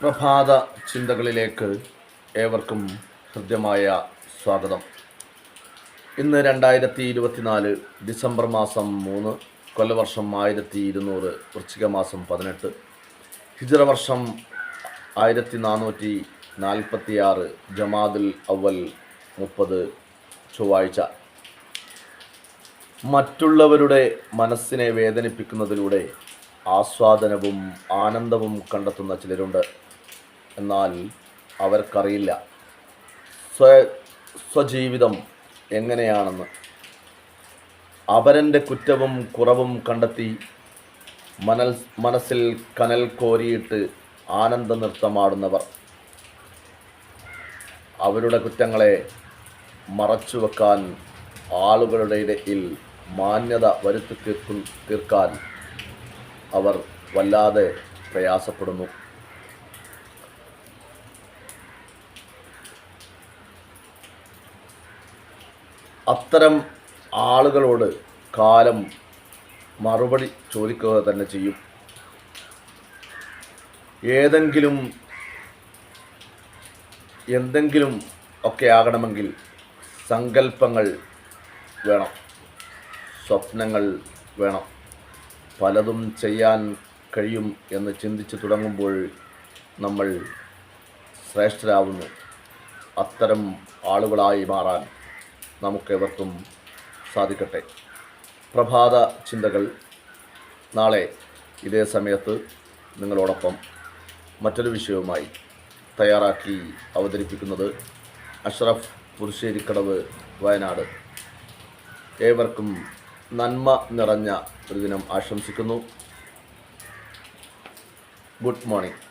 പ്രഭാത ചിന്തകളിലേക്ക് ഏവർക്കും ഹൃദ്യമായ സ്വാഗതം. ഇന്ന് രണ്ടായിരത്തി ഇരുപത്തിനാല് ഡിസംബർ മാസം മൂന്ന് കൊല്ലവർഷം ആയിരത്തി ഇരുന്നൂറ് വൃശ്ചിക മാസം പതിനെട്ട്. ഹിജറ വർഷം ആയിരത്തി നാനൂറ്റി നാൽപ്പത്തി ആറ് ജമാദുൽ അവൽ മുപ്പത് ചൊവ്വാഴ്ച. മറ്റുള്ളവരുടെ മനസ്സിനെ വേദനിപ്പിക്കുന്നതിലൂടെ ആസ്വാദനവും ആനന്ദവും കണ്ടെത്തുന്ന ചിലരുണ്ട്. എന്നാൽ അവർക്കറിയില്ല. സ്വ സ്വജീവിതം എങ്ങനെയാണെന്ന്. അപരന്റെ കുറ്റവും കുറവും കണ്ടെത്തി മനൽ മനസ്സിൽ കനൽ കോരിയിട്ട് ആനന്ദ നൃത്തമാടുന്നവർ അവരുടെ കുറ്റങ്ങളെ മറച്ചുവെക്കാൻ ആളുകളുടെ ഇടയിൽ മാന്യത വരുത്തി തീർക്കും തീർക്കാൻ അവർ വല്ലാതെ പ്രയാസപ്പെടുന്നു. അത്തരം ആളുകളോട് കാലം മറുപടി ചോദിക്കുക തന്നെ ചെയ്യും. ഏതെങ്കിലും എന്തെങ്കിലും ഒക്കെ ആകണമെങ്കിൽ സങ്കല്പങ്ങൾ വേണം സ്വപ്നങ്ങൾ വേണം. പലതും ചെയ്യാൻ കഴിയും എന്ന് ചിന്തിച്ചു തുടങ്ങുമ്പോൾ നമ്മൾ ശ്രേഷ്ഠരാകുന്നു അത്തരം ആളുകളായി മാറാൻ നമുക്കേവർക്കും സാധിക്കട്ടെ. പ്രഭാത ചിന്തകൾ നാളെ ഇതേ സമയത്ത് നിങ്ങളോടൊപ്പം മറ്റൊരു വിഷയവുമായി തയ്യാറാക്കി അവതരിപ്പിക്കുന്നത് അഷ്റഫ് പുരുശ്ശേരിക്കടവ് വയനാട്. ഏവർക്കും നന്മ നിറഞ്ഞ ഒരു ദിനം ആശംസിക്കുന്നു. Good morning.